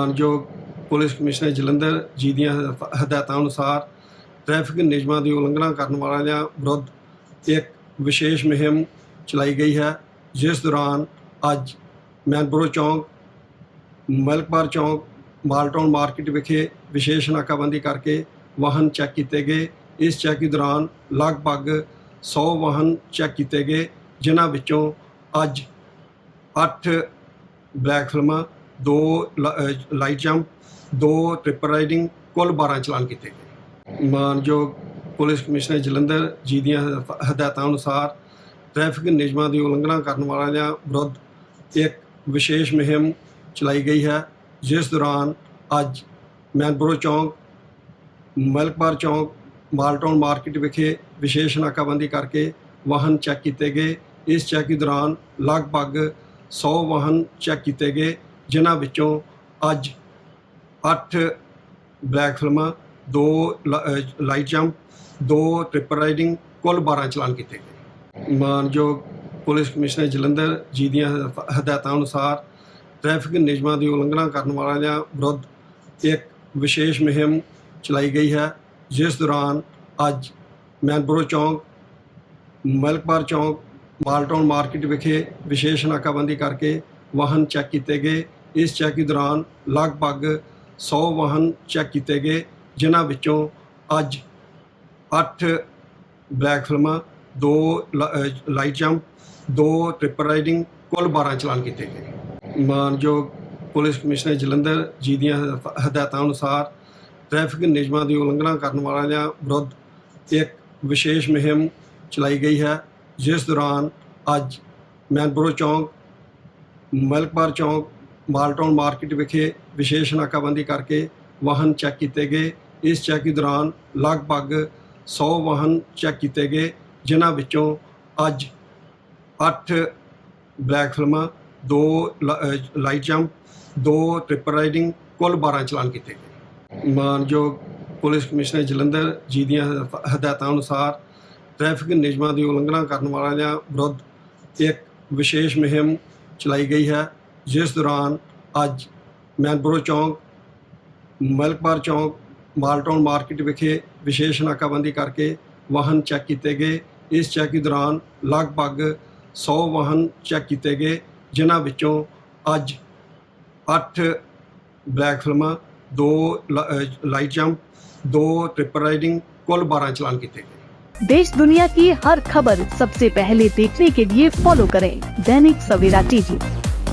ਮਾਨਯੋਗ police commissioner Jalandhar ਜੀ ਦੀਆਂ ਹਦਾਇਤਾਂ- ਅਨੁਸਾਰ ਟ੍ਰੈਫਿਕ ਨਿਯਮਾਂ ਦੀ ਉਲੰਘਣਾ ਕਰਨ ਵਾਲਿਆਂ ਵਿਰੁੱਧ ਇੱਕ ਵਿਸ਼ੇਸ਼ ਮੁਹਿੰਮ ਚਲਾਈ ਗਈ ਹੈ, ਜਿਸ ਦੌਰਾਨ ਅੱਜ ਮੈਨਪੁਰ ਚੌਂਕ, ਮਲਕਪੁਰ ਚੌਂਕ, ਮਾਲਟਾਊਨ ਮਾਰਕੀਟ ਵਿਖੇ ਵਿਸ਼ੇਸ਼ ਨਾਕਾਬੰਦੀ ਕਰਕੇ ਵਾਹਨ ਚੈੱਕ ਕੀਤੇ ਗਏ। ਇਸ ਚੈੱਕ ਦੌਰਾਨ ਲਗਭਗ 100 ਵਾਹਨ ਚੈੱਕ ਕੀਤੇ ਗਏ, ਜਿਨ੍ਹਾਂ ਵਿੱਚੋਂ ਅੱਜ 8 ਬਲੈਕ ਫਿਲਮਾਂ ਦੋ ਲ- ਲਾਈਟ ਜੰਪ, ਦੋ ਟ੍ਰਿਪਲ ਰਾਈਡਿੰਗ ਕੁੱਲ 12 ਚਲਾਨ ਕੀਤੇ ਗਏ। ਮਾਨਯੋਗ ਪੁਲਿਸ ਕਮਿਸ਼ਨਰ ਜਲੰਧਰ ਜੀ ਦੀਆਂ ਹਦਾਇਤਾਂ- ਅਨੁਸਾਰ ਟ੍ਰੈਫਿਕ ਨਿਯਮਾਂ ਦੀ ਉਲੰਘਣਾ ਕਰਨ ਵਾਲਿਆਂ ਵਿਰੁੱਧ ਇੱਕ ਵਿਸ਼ੇਸ਼ ਮੁਹਿੰਮ ਚਲਾਈ ਗਈ ਹੈ, ਜਿਸ ਦੌਰਾਨ ਅੱਜ ਮੈਨਪੁਰ ਚੌਂਕ, ਮਲਕਪੁਰ ਚੌਂਕ, ਮਾਲਟਾਊਨ ਮਾਰਕੀਟ ਵਿਖੇ ਵਿਸ਼ੇਸ਼ ਨਾਕਾਬੰਦੀ ਕਰਕੇ ਵਾਹਨ ਚੈੱਕ ਕੀਤੇ ਗਏ। ਇਸ ਚੈੱਕ ਦੌਰਾਨ ਲਗਭਗ 100 ਵਾਹਨ ਚੈੱਕ ਕੀਤੇ ਗਏ। ਜਿਨ੍ਹਾਂ ਵਿੱਚੋਂ ਅੱਜ 8 ਬਲੈਕ ਫਿਲਮਾਂ, ਦੋ ਲ- ਲਾਈਟ ਜੰਪ, ਦੋ ਟ੍ਰਿਪਲ ਰਾਈਡਿੰਗ, ਕੁੱਲ 12 ਚਲਾਨ ਕੀਤੇ ਗਏ। ਮਾਨਯੋਗ ਪੁਲਿਸ ਕਮਿਸ਼ਨਰ ਜਲੰਧਰ ਜੀ ਦੀਆਂ ਹਦਾਇਤਾਂ- ਅਨੁਸਾਰ ਟ੍ਰੈਫਿਕ ਨਿਯਮਾਂ ਦੀ ਉਲੰਘਣਾ ਕਰਨ ਵਾਲਿਆਂ ਵਿਰੁੱਧ ਇੱਕ ਵਿਸ਼ੇਸ਼ ਮੁਹਿੰਮ ਚਲਾਈ ਗਈ ਹੈ, ਜਿਸ ਦੌਰਾਨ ਅੱਜ ਮੈਨਪੁਰ ਚੌਂਕ ਮਲਕਪੁਰ ਚੌਂਕ, ਮਾਲਟਾਊਨ ਮਾਰਕੀਟ ਵਿਖੇ ਵਿਸ਼ੇਸ਼ ਨਾਕਾਬੰਦੀ ਕਰਕੇ ਵਾਹਨ ਚੈੱਕ ਕੀਤੇ ਗਏ। ਇਸ ਚੈਕਿੰਗ ਦੌਰਾਨ ਲਗਭਗ 100 ਵਾਹਨ ਚੈੱਕ ਕੀਤੇ ਗਏ, ਜਿਨ੍ਹਾਂ ਵਿੱਚੋਂ ਅੱਜ 8 ਬਲੈਕ ਫਿਲਮਾਂ, ਦੋ ਲ- ਲਾਈਟ ਜੰਪ, ਦੋ ਟ੍ਰਿਪਲ ਰਾਈਡਿੰਗ, ਕੁੱਲ 12 ਚਲਾਨ ਕੀਤੇ ਗਏ। ਮਾਨਯੋਗ ਪੁਲਿਸ ਕਮਿਸ਼ਨਰ ਜਲੰਧਰ ਜੀ ਦੀਆਂ ਹਦਾਇਤਾਂ- ਅਨੁਸਾਰ ਟ੍ਰੈਫਿਕ ਨਿਯਮਾਂ ਦੀ ਉਲੰਘਣਾ ਕਰਨ ਵਾਲਿਆਂ ਵਿਰੁੱਧ ਇੱਕ ਵਿਸ਼ੇਸ਼ ਮੁਹਿੰਮ ਚਲਾਈ ਗਈ ਹੈ, ਜਿਸ ਦੌਰਾਨ ਅੱਜ ਮੈਨਪੁਰ ਚੌਂਕ, ਮਲਕਪੁਰ ਚੌਂਕ ਮਾਲਟਾਊਨ ਮਾਰਕੀਟ ਵਿਖੇ ਵਿਸ਼ੇਸ਼ ਨਾਕਾਬੰਦੀ ਕਰਕੇ ਵਾਹਨ ਚੈੱਕ ਕੀਤੇ ਗਏ। ਇਸ ਚੈੱਕ ਦੌਰਾਨ ਲਗਭਗ 100 ਵਾਹਨ ਚੈੱਕ ਕੀਤੇ ਗਏ, ਜਿਨ੍ਹਾਂ ਵਿੱਚੋਂ ਅੱਜ 8 ਬਲੈਕ ਫਿਲਮਾਂ, ਦੋ ਲ- ਲਾਈਟ ਜੰਪ, ਦੋ ਟ੍ਰਿਪਲ ਰਾਈਡਿੰਗ, ਕੁੱਲ 12 ਚਲਾਨ ਕੀਤੇ ਗਏ। ਮਾਨਯੋਗ ਪੁਲਿਸ ਕਮਿਸ਼ਨਰ ਜਲੰਧਰ ਜੀ ਦੀਆਂ ਹਦਾਇਤਾਂ- ਹਦਾਇਤਾਂ ਅਨੁਸਾਰ ਟ੍ਰੈਫਿਕ ਨਿਯਮਾਂ ਦੀ ਉਲੰਘਣਾ ਕਰਨ ਵਾਲਿਆਂ ਵਿਰੁੱਧ ਇੱਕ ਵਿਸ਼ੇਸ਼ ਮੁਹਿੰਮ ਚਲਾਈ ਗਈ ਹੈ। ਜਿਸ ਦੌਰਾਨ ਅੱਜ ਮੈਨਪੁਰ ਚੌਂਕ ਮਲਕਪੁਰ ਚੌਂਕ ਮਾਲਟਾਊਨ ਮਾਰਕੀਟ ਵਿਖੇ ਵਿਸ਼ੇਸ਼ ਨਾਕਾਬੰਦੀ ਕਰਕੇ ਵਾਹਨ ਚੈੱਕ ਕੀਤੇ ਗਏ ਇਸ ਚੈੱਕ ਦੌਰਾਨ ਲਗਭਗ 100 ਵਾਹਨ ਚੈੱਕ ਕੀਤੇ ਗਏ ਜਿਨ੍ਹਾਂ ਵਿੱਚੋਂ ਅੱਜ 8 ਬਲੈਕ ਫਿਲਮਾਂ ਦੋ ਲ- ਅਹ ਲਾਈਟ ਜੰਪ ਦੋ ਟ੍ਰਿਪਲ ਰਾਈਡਿੰਗ ਕੁੱਲ 12 ਚਲਾਨ ਕੀਤੇ ਗਏ देश दुनिया की हर खबर सबसे पहले देखने के लिए फॉलो करें दैनिक सवेरा टीवी